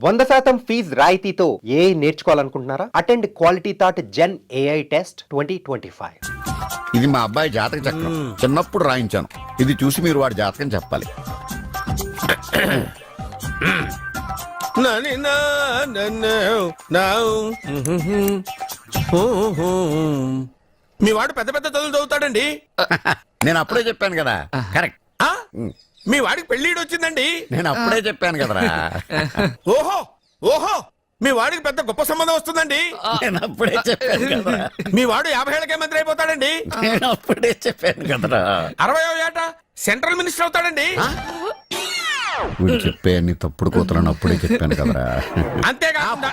వంద శాతం ఫీజ్ రాయితీతో ఏ నేర్చుకోవాలనుకుంటున్నారా? Attend quality thought gen AI test twenty twenty five. ఇది మా అబ్బాయి జాతక చక్రం. చిన్నప్పుడు రాయించాను. ఇది చూసి మీరు వాడి జాతకం చెప్పాలి. మీ వాడు పెద్ద పెద్ద చదువులు చదువుతాడండి. నేను అప్పుడే చెప్పాను కదా. కరెక్ట్ ఆ? మీ వాడికి పెళ్ళిడు వచ్చిందండి. నేను అప్పుడే చెప్పాను కదరా. ఓహో ఓహో మీ వాడికి పెద్ద గొప్ప సంబంధం వస్తుందండి. నేను అప్పుడే చెప్పాను కదరా. మీ వాడు యాభై ఏళ్ళకే మంత్రి అయిపోతాడండి. నేను అప్పుడే చెప్పాను కదరా. అరవై ఏట సెంట్రల్ మినిస్టర్ అవుతాడండి. వీడు చెప్పే అన్ని తప్పుడు కూతురని అప్పుడే చెప్పాను కదరా. అంతేకాకుండా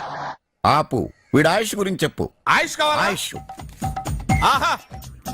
ఆపు. వీడి ఆయుష్ గురించి చెప్పు. ఆయుష్ కావాలా? ఆయుష్. ఆహా.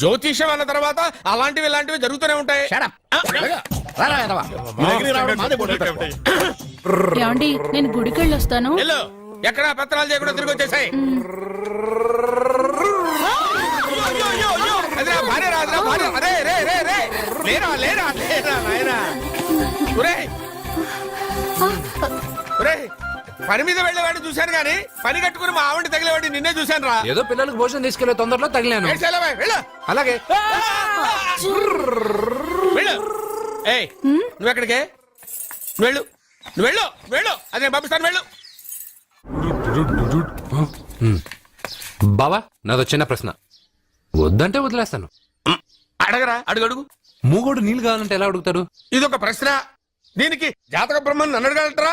జ్యోతిష్యం అన్న తర్వాత అలాంటివి ఇలాంటివి జరుగుతూనే ఉంటాయి. ఏమండి నేను గుడికి వెళ్ళొస్తాను వెళ్ళు ఎక్కడ పత్రాలు చేయకుండా తిరిగి వచ్చేసాయి. లేరా, లేరా, లేరా, పని మీద వెళ్ళేవాడిని చూశాను గాని పని కట్టుకుని మా ఆవిడ తగిలేవాడిని నిన్నే చూశాను రా ఏదో పిల్లలకు భోజనం తీసుకెళ్ళే తొందరలో తగిలాను. అలాగే. వెళ్ళు. ఏయ్ నువ్వు ఎక్కడికే? వెళ్ళు. నువ్వు వెళ్ళు వెళ్ళు. అది పంపిస్తాను వెళ్ళు. బావా నాదో చిన్న ప్రశ్న. వద్దంటే వదిలేస్తాను. అడగరా అడుగు అడుగు. మూగోడు నీళ్ళు కావాలంటే ఎలా అడుగుతాడు? ఇదొక ప్రశ్న. దీనికి జాతక బ్రహ్మను నన్ను అడగలటరా?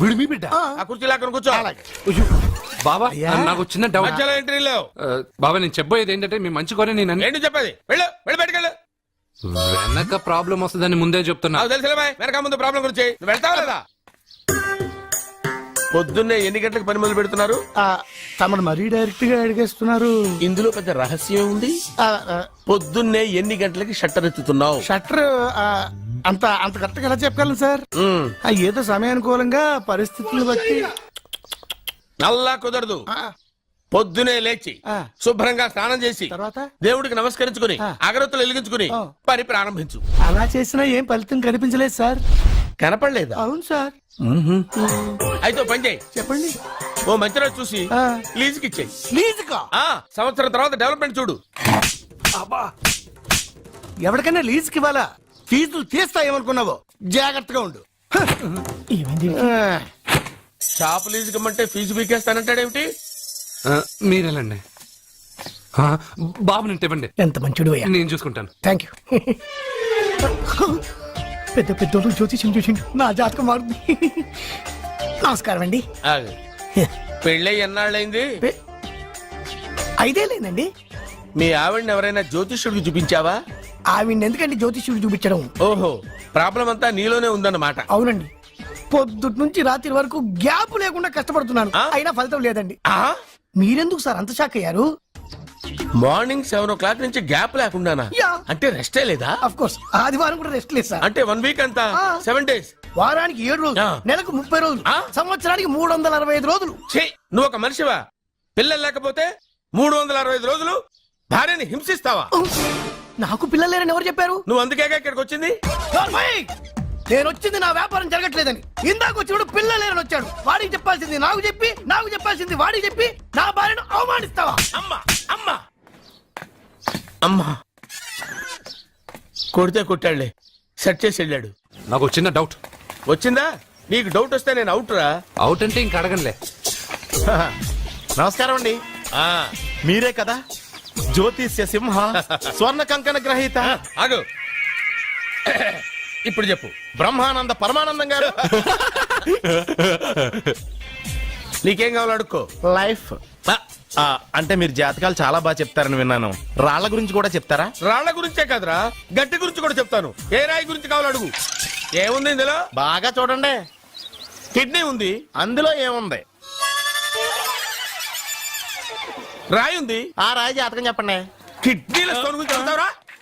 వీడు మీ బిడ్డ? ఆ కుర్చీ లాక్కను కూర్చో. బావా నాకు చిన్న డౌట్ మధ్యలో ఎంట్రీ లేవు. ఆ, బాబా నేను చెప్పబోయేది ఏంటంటే మీ మంచి కోరే నేను అన్ని- ఏంటి చెప్పేది? వెళ్ళు వెళ్ళి బయటకు వెళ్ళు. వెనక ప్రాబ్లం వస్తుందని ముందే చెప్తున్నా. నాకు తెలుసులే బాయ్ వెనక ముందు ప్రాబ్లం గురించి. నువ్వు వెళ్తావా లేదా? పొద్దున్నే ఎన్ని గంటలకు పని మొదలు పెడుతున్నారు? ఆ, తమను మరీ డైరెక్ట్గా అడిగేస్తున్నారు. ఇందులో పెద్ద రహస్యం ఉంది. ఆ, ఆ, పొద్దున్నే ఎన్ని గంటలకి షట్టర్ ఎత్తుతున్నావు? షట్టర్ ఆ, అంత అంత కరెక్ట్గా ఎలా చెప్పగలను సార్. ఆ, ఏదో సమయానుకూలంగా పరిస్థితులను బట్టి. అల్లా కుదరదు. ఆ, పొద్దునే లేచి ఆ. శుభ్రంగా స్నానం చేసి తర్వాత? దేవుడికి నమస్కరించుకుని ఆ. అగరత్తులు వెలిగించుకుని ఆ. పని ప్రారంభించు. అలా చేసినా ఏం ఫలితం కనిపించలేదు సార్ కనపడలేదా. అవును సార్. అయితే పని చేయి. చెప్పండి. ఓ మంచి రోజు చూసి. లీజుకి ఇచ్చేయి. లీజుకా? ఆ సంవత్సరం తర్వాత డెవలప్మెంట్ చూడు. ఎవరికైనా లీజుకి ఇవ్వాలా? ఫీజులు తీస్తాయేమనుకున్నావో? జాగ్రత్తగా ఉండు. షాప్ లీజుకి ఇమ్మంటే ఫీజు పీకేస్తానంటాడేమిటి ఆ, బాబు నేను ఇవ్వండి. ఎంత మంచుడు అయ్యా. నేను చూసుకుంటాను. థ్యాంక్ యూ పెద్ద పెద్దోళ్ళు జ్యోతిష్యం చూసిండు నా జాతకం మారుంది నమస్కారం అండి. పెళ్ళై ఎన్నాళ్ళైంది? పె- ఐదే లేదండి మీ ఆవిడని ఎవరైనా జ్యోతిష్యుడికి చూపించావా? ఆవిడ ఎందుకండి జ్యోతిష్యుడు చూపించడం? ఓహో ప్రాబ్లం అంతా నీలోనే ఉందన్నమాట. అవునండి. పొద్దుటి నుంచి రాత్రి వరకు గ్యాప్ లేకుండా కష్టపడుతున్నాను? అయినా ఫలితం లేదండి. ఆ? మీరెందుకు సార్ అంత షాక్ అయ్యారు? మార్నింగ్ సెవెన్ ఓ క్లాక్ నుంచి గ్యాప్ లేకుండానా? యా. అంటే రెస్టే లేదా? అఫ్ కోర్స్ ఆదివారం కూడా రెస్ట్ లేదు సార్. అంటే వన్ వీక్ అంతా? ఆ. Seven days? వారానికి ఏడు రోజులు. ఆ. నెలకు ముప్పై రోజులు. ఆ? సంవత్సరానికి మూడు వందల అరవై ఐదు రోజులు. ఛీ నువ్వు ఒక మనిషివా? పిల్లలు లేకపోతే మూడు వందల అరవై ఐదు రోజులు భార్యని హింసిస్తావా? నాకు పిల్లలు లేరని ఎవరు చెప్పారు? నువ్వు అందుకేగా ఇక్కడికి వచ్చింది? నార్మల్! నేను వచ్చింది నా వ్యాపారం జరగట్లేదని. ఇందాక వచ్చినప్పుడు పిల్ల లేరని వచ్చాడు. వాడికి చెప్పాల్సింది నాకు చెప్పి నాకు చెప్పాల్సింది వాడికి చెప్పి నా భార్యను అవమానిస్తావా? అమ్మా అమ్మా. అమ్మా. కొడితే కొట్టాడులే. సెట్ చేసి వెళ్ళాడు. నాకు చిన్న డౌట్ వచ్చిందా? నీకు డౌట్ వస్తే నేను అవుట్ రా. అవుట్ అంటే ఇంక అడగనులే. నమస్కారం అండి. ఆ, మీరే కదా? జ్యోతిష్య సింహ స్వర్ణ కంకణ గ్రహీత ఆగు. ఇప్పుడు చెప్పు. బ్రహ్మానంద పరమానందం గారు? నీకేం కావాలో అడుక్కో. లైఫ్. అంటే మీరు జాతకాలు చాలా బాగా చెప్తారని విన్నాను. రాళ్ళ గురించి కూడా చెప్తారా? రాళ్ళ గురించే కాదురా. గట్టి గురించి కూడా చెప్తాను. ఏ రాయి గురించి కావాలో అడుగు. ఏముంది ఇందులో? బాగా చూడండి. కిడ్నీ ఉంది. అందులో ఏముంది? రాయి ఉంది. ఆ రాయి జాతకం చెప్పండి. కిడ్నీల స్టోన్ గురించి చెప్తావురా?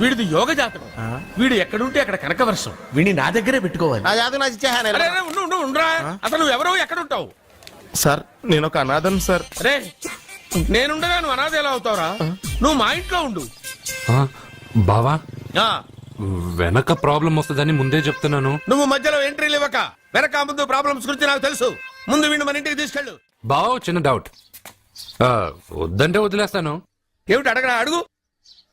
వీడిది యోగ జాతకం. వీడు ఎక్కడుంటే అక్కడ కనకవర్షం వీడిని నా దగ్గరే పెట్టుకోవాలి. నా జాతకం నాకు ఇచ్చేహాను అరే అరే, ఉండు ఉండు ఉండురా. అసలు నువ్వు ఎవరో ఎక్కడ ఉంటావు సార్ నేను ఒక అనాథం సార్. రే నేనుండగా నువ్వు అనాథ ఎలా అవుతావురా? నువ్వు మా ఇంట్లో ఉండు. ఆ, బావా? ఆ, వెనక ప్రాబ్లం వస్తుందని ముందే చెప్తున్నాను. నువ్వు మధ్యలో ఎంట్రీలు ఇవ్వక వెనక ముందు ప్రాబ్లమ్స్ గురించి నాకు తెలుసు. ముందు వీడిని మన ఇంటికి తీసుకెళ్ళు. బావ చిన్న డౌట్ ఆ, వద్దంటే వదిలేస్తాను. ఏమిటి అడగరా అడుగు.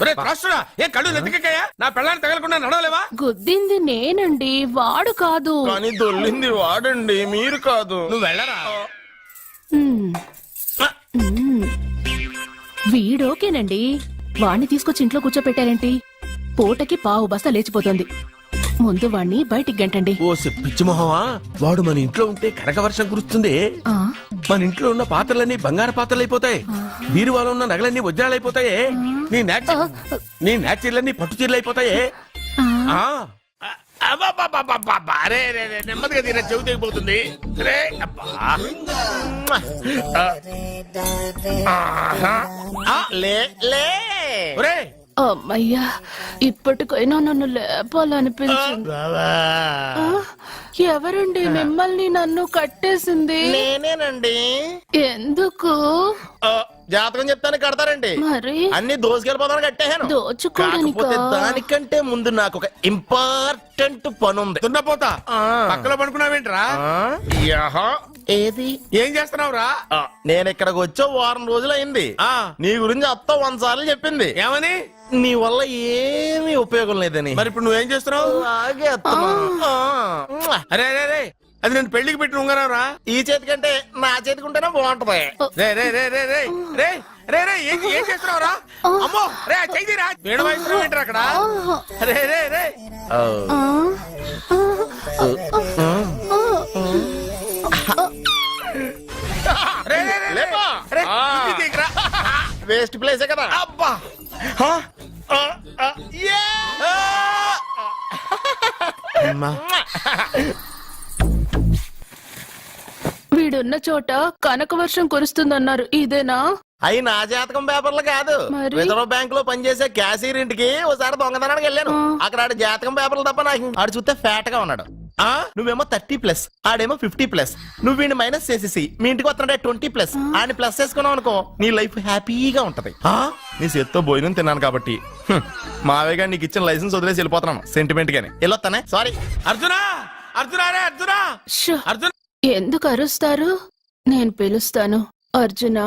ఒరే, త్రాసుడా, ఏ కళ్ళు నెత్తికెక్కాయా? నా పెళ్ళాన్ని తగలకుండా నడవలేవా? గుద్దింది నేనండి వాడు కాదు. కానీ దొల్లింది వాడండి మీరు కాదు. నువ్వు వెళ్ళరా? హ్మ్. హ్మ్. వీడోకేనండి. వాణ్ణి తీసుకొచ్చి ఇంట్లో కూర్చోపెట్టారేంటి? పూటకి పావు బస్తా లేచిపోతుంది. ముందు వాణ్ణి బయటికి గంటండి. ఓ పిచ్చి మొహమా? వాడు మన ఇంట్లో ఉంటే కనక వర్షం కురుస్తుంది. మన ఇంట్లో ఉన్న పాత్రలన్నీ బంగారు పాత్రలు అయిపోతాయి బీరువాలో ఉన్న నగలన్నీ వజ్రాలు అయిపోతాయి నీ నాచి నీ నాచీర్లన్నీ పట్టు చీరలు అయిపోతాయి నెమ్మదిగా తీరా చెవి తెగిపోతుంది. రే అబ్బా. ఆహా. ఆ, లే లే. ఒరే అమ్మయ్యా ఇప్పటికైనా నన్ను లేపాలనిపించింది. ఎవరండి మిమ్మల్ని నన్ను కట్టేసింది? నేనేనండి. ఎందుకు? ఆ, జాతకం చెప్తాను కడతారండి. మరి? అన్ని దోసుకెళ్ళిపోతాను కట్టేహాను దోచుకోవడానికా? కాకపోతే దానికంటే ముందు నాకు ఒక ఇంపార్టెంట్ పని ఉంది దున్నపోతా. పక్కలో పడుకున్నావేంట్రా? యహ, ఏది? ఏం చేస్తున్నావురా? నేను ఇక్కడికి వచ్చో వారం రోజులు అయింది ఆ. నీ గురించి అత్త వంద సార్లు చెప్పింది. ఏమని? నీ వల్ల ఏమీ ఉపయోగం లేదని. మరి ఇప్పుడు నువ్వేం చేస్తున్నావు? అలాగే అత్తమా. ఆ. అరే అరే అరే అది నేను పెళ్ళికి పెట్టిన ఉంగరం రా ఈ చేతి కంటే నా చేతికి ఉంటేనే బాగుంటది. రే రే రే రే రే రే రే రే ఏం ఏం చేస్తున్నావు రా అమ్మో రే చెయ్యి రా వేణు వయసు ఏంట్రా అక్కడ? రే రే రే. వేస్ట్ ప్లేసే కదా. అబ్బా. వీడున్న చోట కనక వర్షం కురుస్తుందన్నారు. ఇదేనా? అయి నా జాతకం పేపర్లు కాదు. మరి? రిజర్వ్ బ్యాంక్లో పనిచేసే క్యాషియర్ ఇంటికి ఒకసారి దొంగతనానికి వెళ్ళాను. అక్కడ ఆడి జాతకం పేపర్లు తప్ప నాకు ఆడు చూస్తే ఫ్యాట్గా ఉన్నాడు. ఆ? నువ్వేమో థర్టీ ప్లస్ ఆడేమో ఫిఫ్టీ ప్లస్. నువ్వు వీడిని మైనస్ చేసేసి మీ ఇంటికి వస్తుంటే ట్వంటీ ప్లస్. ఆడిని ప్లస్ చేసుకున్నావు అనుకో నీ లైఫ్ హ్యాపీగా ఉంటది. ఆ? నీ చేత్తో భోజనం తిన్నాను కాబట్టి. మావేగా నీకు ఇచ్చిన లైసెన్స్ వదిలేసి వెళ్ళిపోతున్నాను సెంటిమెంట్ గాని. వెళ్ళొస్తానే సారీ అర్జునా! అర్జునా రే అర్జునా! అర్జున్! ఎందుకు అరుస్తారు? నేను పిలుస్తాను. అర్జునా!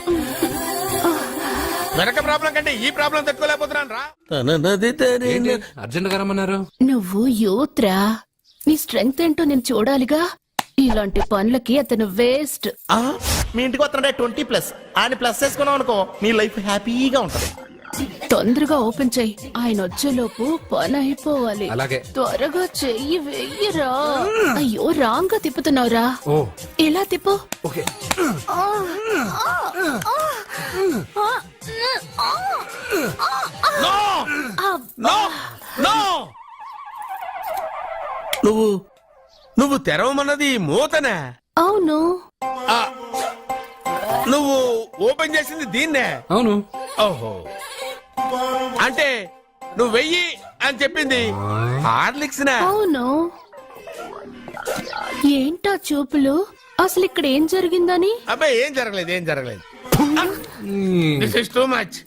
వెనక ప్రాబ్లం కంటే ఈ ప్రాబ్లం తట్టుకోలేకపోతున్నాను రా. ఏంటి? అర్జెంట్గా రమ్మన్నారు. నువ్వు యూత్రా? నీ స్ట్రెంగ్త్ ఏంటో నేను చూడాలిగా? ఇలాంటి పనులకి అతను వేస్ట్. ఆ, మీ ఇంటికి వస్తున్నాడే ట్వంటీ ప్లస్. ఆయన ప్లస్ చేసుకున్నావు అనుకో నీ లైఫ్ హ్యాపీగా ఉంటది. తొందరగా ఓపెన్ చెయ్యి ఆయన వచ్చేలోపు పని అయిపోవాలి అలాగే. త్వరగా చెయ్యి వెయ్యరా. అయ్యో రాంగ్గా తిప్పుతున్నావురా. ఓ. ఇలా తిప్పు? ఓకే. నో! నో! నువ్వు నువ్వు తెరవమన్నది మూతనే. అవును. నువ్వు ఓపెన్ చేసింది దీన్నే. అవును. ఓహో. అంటే నువ్వు వెయ్యి అని చెప్పింది. హార్లిక్స్ అవును. ఏంటా చూపులు? అసలు ఇక్కడ ఏం జరిగిందని? అబ్బాయి ఏం జరగలేదు ఏం జరగలేదు. మ్మ్. దిస్ ఇస్ టూ మచ్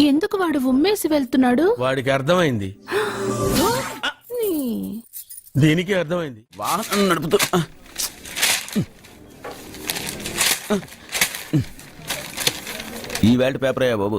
ఎందుకు వాడు ఉమ్మేసి వెళ్తున్నాడు? వాడికి అర్థమైంది. నీ. దీనికి అర్థమైంది. వాహనం నడుపుతూ ఈ వేల్ట్ పేపర్ అయ్యా బాబు.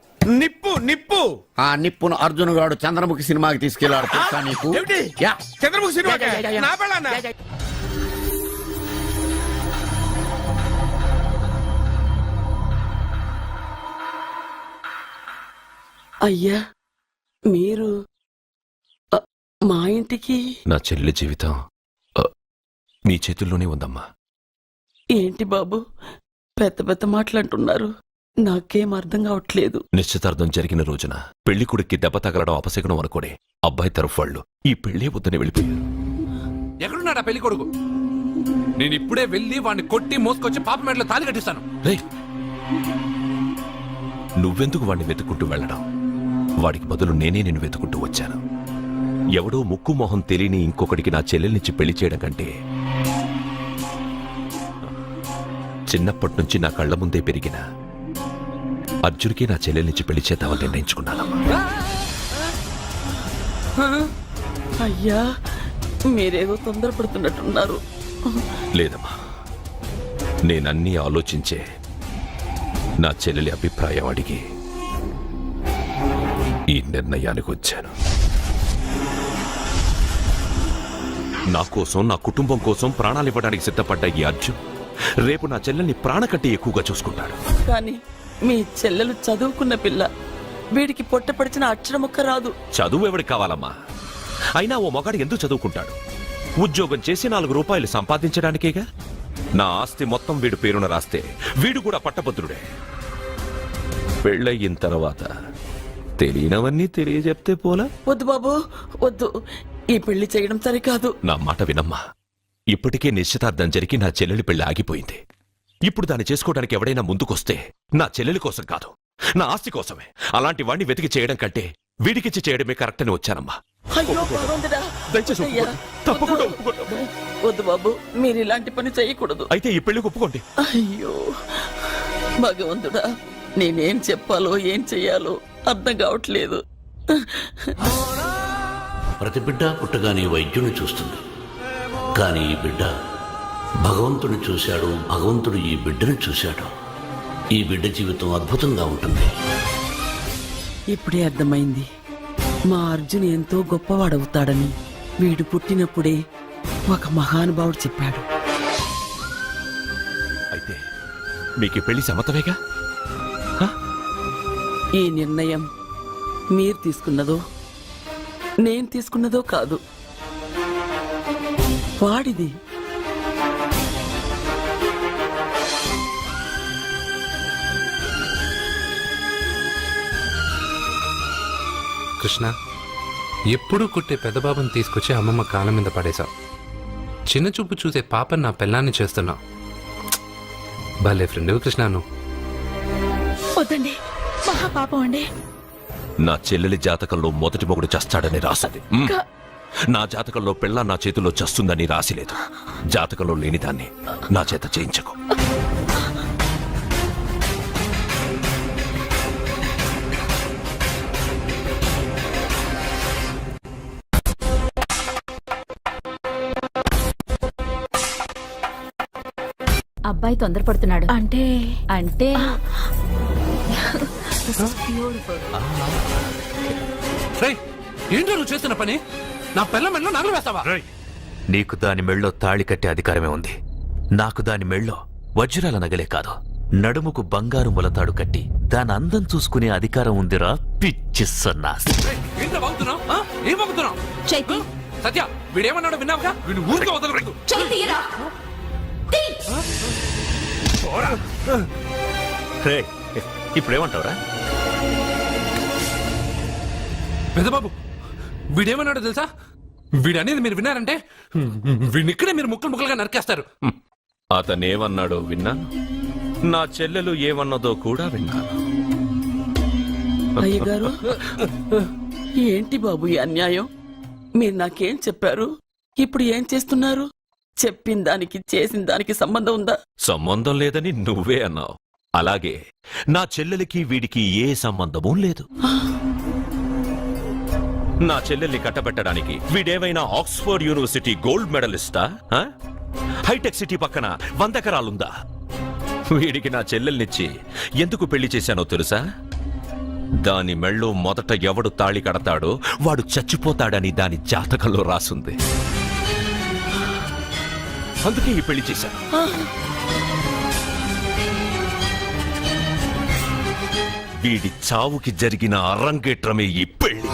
నిప్పు నిప్పు. ఆ నిప్పును అర్జున్ గాడు చంద్రముఖి సినిమాకి తీసుకెళ్ళాడు తెలుసా నీకు? ఏమిటి? Yeah. Chandramukhi cinema? Yeah, yeah, yeah, yeah. నా పెళ్ళాన్నా అయ్యా మీరు అ, మా ఇంటికి? నా చెల్లి జీవితం ఆ, మీ చేతుల్లోనే ఉందమ్మా. ఏంటి బాబు? పెద్ద పెద్ద మాటలంటున్నారు. నాకేం అర్థం కావట్లేదు. నిశ్చితార్థం జరిగిన రోజున పెళ్ళి కొడుక్కి దెబ్బ తగలడం అపశకునం అనుకోడే అబ్బాయి తరఫు వాళ్ళు ఈ పెళ్ళే వద్దని వెళ్ళిపోయారు. ఎక్కడున్నాడా పెళ్ళి కొడుకు నేను ఇప్పుడే వెళ్ళి వాడిని కొట్టి మోసుకొచ్చి పాప మెడలో తాలి కట్టిస్తాను. రే నువ్వెందుకు వాడిని వెతుక్కుంటూ వెళ్ళడం? వాడికి బదులు నేనే నిన్ను వెతుకుంటూ వచ్చాను. ఎవడో ముక్కు మొహం తెలియని ఇంకొకడికి నా చెల్లెల్నిచ్చి పెళ్ళి చేయడం కంటే చిన్నప్పటి నుంచి నా కళ్ళ ముందే పెరిగిన అర్జున్కి నా చెల్లెల్నిచ్చి పెళ్ళి చేద్దామని నిర్ణయించుకున్నానమ్మా. అయ్యా మీరేదో తొందరపడుతున్నట్టున్నారు. లేదమ్మా నేనన్నీ ఆలోచించే నా చెల్లెలి అభిప్రాయం అడిగి ఈ నిర్ణయానికి వచ్చాను. నా కోసం నా కుటుంబం కోసం ప్రాణాలు ఇవ్వడానికి సిద్ధపడ్డ ఈ అర్జున్ రేపు నా చెల్లెల్ని ప్రాణ కంటే ఎక్కువగా చూసుకుంటాడు. కానీ మీ చెల్లెలు చదువుకున్న పిల్ల. వీడికి పొట్టపడిచిన అక్షరం ఒక్క రాదు. చదువు ఎవడికి కావాలమ్మా? అయినా ఓ మగాడు ఎందుకు చదువుకుంటాడు? ఉద్యోగం చేసి నాలుగు రూపాయలు సంపాదించడానికేగా? నా ఆస్తి మొత్తం వీడు పేరున రాస్తే వీడు కూడా పట్టభద్రుడే. పెళ్ళయిన తర్వాత తెలియనవన్నీ తెలియజెప్తే పోలా? వద్దు బాబు వద్దు. ఈ పెళ్ళి చేయడం సరికాదు. నా మాట వినమ్మా. ఇప్పటికే నిశ్చితార్థం జరిగి నా చెల్లెలి పెళ్ళి ఆగిపోయింది. ఇప్పుడు దాన్ని చేసుకోవడానికి ఎవడైనా ముందుకొస్తే నా చెల్లెలి కోసం కాదు నా ఆస్తి కోసమే. అలాంటి వాణ్ణి వెతికి చేయడం కంటే వీడికిచ్చి చేయడమే కరెక్ట్ అని వచ్చానమ్మా దయచేసి. తప్పకుండా. వద్దు. బాబు మీరు ఇలాంటి పని చేయకూడదు. అయితే ఈ పెళ్ళికి ఒప్పుకోండి. అయ్యో భగవంతుడా నేనేం చెప్పాలో ఏం చెయ్యాలో అర్థం కావట్లేదు. ప్రతి బిడ్డ పుట్టగానే వైద్యుని చూస్తుంది. కానీ ఈ బిడ్డ భగవంతుని చూశాడు భగవంతుడు ఈ బిడ్డను చూశాడు. ఈ బిడ్డ జీవితం అద్భుతంగా ఉంటుంది. ఇప్పుడే అర్థమైంది. మా అర్జున్ ఎంతో గొప్పవాడవుతాడని. వీడు పుట్టినప్పుడే ఒక మహానుభావుడు చెప్పాడు. అయితే మీకు పెళ్ళి సమ్మతమేగా? ఈ నిర్ణయం మీరు తీసుకున్నదో నేను తీసుకున్నదో కాదు. వాడిది కృష్ణ ఎప్పుడూ కుట్టే పెద్దబాబుని తీసుకొచ్చి అమ్మమ్మ కాళ్ళ మీద పడేశావు. చిన్న చూపు చూసే పాపని నా పెళ్ళాన్ని చేస్తున్నావు భలే ఫ్రెండ్ కృష్ణ నువ్వు. వద్దండి మహా పాపం అండి. నా చెల్లెలి జాతకంలో మొదటి మొగుడు చస్తాడని రాసింది. నా జాతకంలో పెళ్ళ నా చేతిలో చస్తుందని రాసిలేదు. జాతకంలో లేనిదాన్ని నా చేత చేయించకు. అబ్బాయి తొందరపడుతున్నాడు. అంటే? అంటే? ఏంటో నువ్వు చేస్తున్న పని? నా పిల్ల మెల్ల నగలు వేస్తావా? నీకు దాని మెళ్ళో తాళి కట్టే అధికారమే ఉంది. నాకు దాని మెళ్ళో వజ్రాల నగలే కాదు. నడుముకు బంగారు ములతాడు కట్టి దాని అందం చూసుకునే అధికారం ఉందిరా పిచ్చి సన్నాసి. చైతి. సత్య వీడేమన్నాడో విన్నావుగా? వీడు ఊరికే వదలకూడదు. చైతీరా ఇప్పుడేమంటావురా? పెద్దబాబు వీడేమన్నాడో తెలుసా? వీడనేది మీరు విన్నారంటే వీడిని ఇక్కడే మీరు ముక్కలు ముక్కలుగా నరికేస్తారు. అతనేమన్నాడో విన్నాను నా చెల్లెలు ఏమన్నదో కూడా విన్నాను అయ్యగారు ఏంటి బాబు ఈ అన్యాయం? మీరు నాకేం చెప్పారు? ఇప్పుడు ఏం చేస్తున్నారు? చెప్పిన దానికి చేసిన దానికి సంబంధం ఉందా? సంబంధం లేదని నువ్వే అన్నావు. అలాగే నా చెల్లెలికి వీడికి ఏ సంబంధమూ లేదు. నా చెల్లెల్ని కట్టబెట్టడానికి వీడేమైనా ఆక్స్ఫర్డ్ యూనివర్సిటీ గోల్డ్ మెడలిస్టా? ఆ? హైటెక్ సిటీ పక్కన వందకరాలుందా? వీడికి నా చెల్లెల్నిచ్చి ఎందుకు పెళ్ళి చేశానో తెలుసా? దాని మెళ్ళో మొదట ఎవడు తాళి కడతాడో వాడు చచ్చిపోతాడని దాని జాతకంలో రాసుంది. అందుకే ఈ పెళ్ళి చేశాను. వీడి చావుకి జరిగిన అరంగేట్రమే ఈ పెళ్ళి.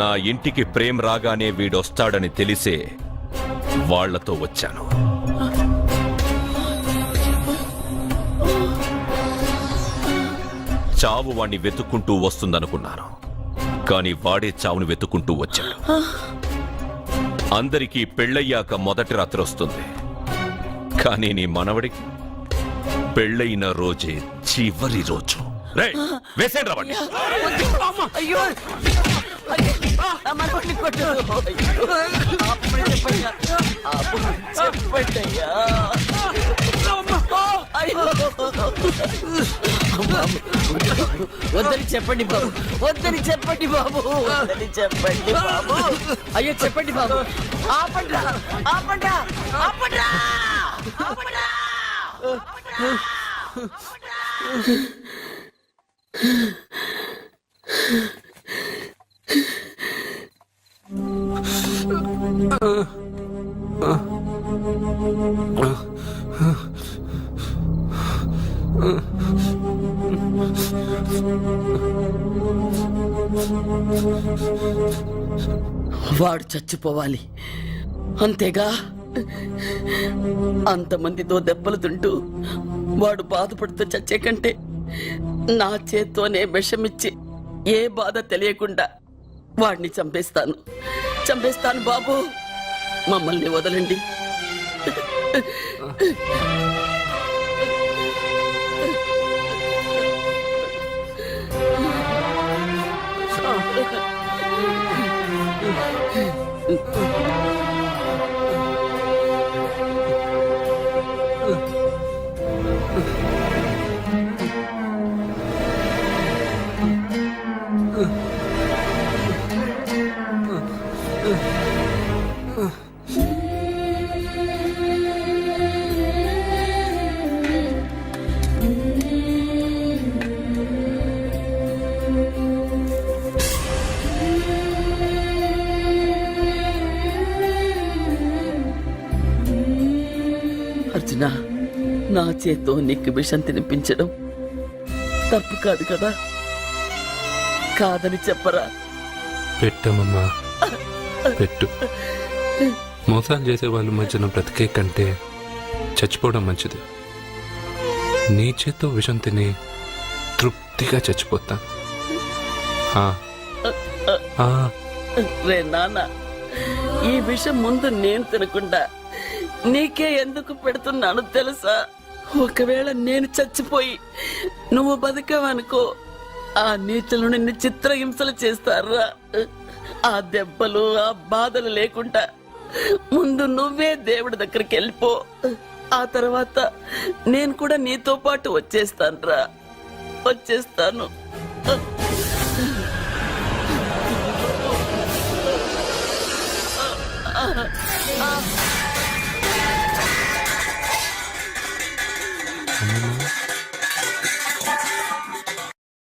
నా ఇంటికి ప్రేమ్ రాగానే వీడొస్తాడని తెలిసే వాళ్ళతో వచ్చాను. చావు వాణ్ణి వెతుక్కుంటూ వస్తుందనుకున్నాను. కానీ వాడే చావుని వెతుక్కుంటూ వచ్చాడు. అందరికీ పెళ్ళయ్యాక మొదటి రాత్రి వస్తుంది కానీ నీ మనవడికి పెళ్ళైన రోజే చివరి రోజు రేయ్, వేసేయండి అయ్యో మనవడిని కొట్టు. అయ్యో, వద్దని చెప్పండి బాబు. వద్దని చెప్పండి బాబు. వద్దని చెప్పండి బాబు. అయ్యో చెప్పండి బాబు. ఆపండ్రా. ఆపండ్రా. ఆపండ్రా. ఆపండ్రా. వాడు చచ్చిపోవాలి. అంతేగా? అంతమందితో దెబ్బలు తింటూ వాడు బాధపడుతూ చచ్చే కంటే నా చేత్తోనే విషమిచ్చి ఏ బాధ తెలియకుండా వాడిని చంపేస్తాను. చంపేస్తాను బాబు. మమ్మల్ని వదలండి. నా చేత్తో నీకు విషం తినిపించడం తప్పు కాదు కదా? కాదని చెప్పరా? పెట్టమమ్మా పెట్టు. మోసాలు చేసే వాళ్ళ మధ్యన బ్రతికే కంటే చచ్చిపోవడం మంచిది. నీ చేత్తో విషం తిని తృప్తిగా చచ్చిపోతా. రే నాన్న ఈ విషయం ముందు నేను తినకుండా నీకే ఎందుకు పెడుతున్నాను తెలుసా? ఒకవేళ నేను చచ్చిపోయి నువ్వు బతికావనుకో ఆ నీచులు నిన్ను చిత్రహింసలు చేస్తారా? ఆ దెబ్బలు ఆ బాధలు లేకుండా ముందు నువ్వే దేవుడి దగ్గరికి వెళ్ళిపో. ఆ తర్వాత నేను కూడా నీతో పాటు వచ్చేస్తాను రా వచ్చేస్తాను. Cinema.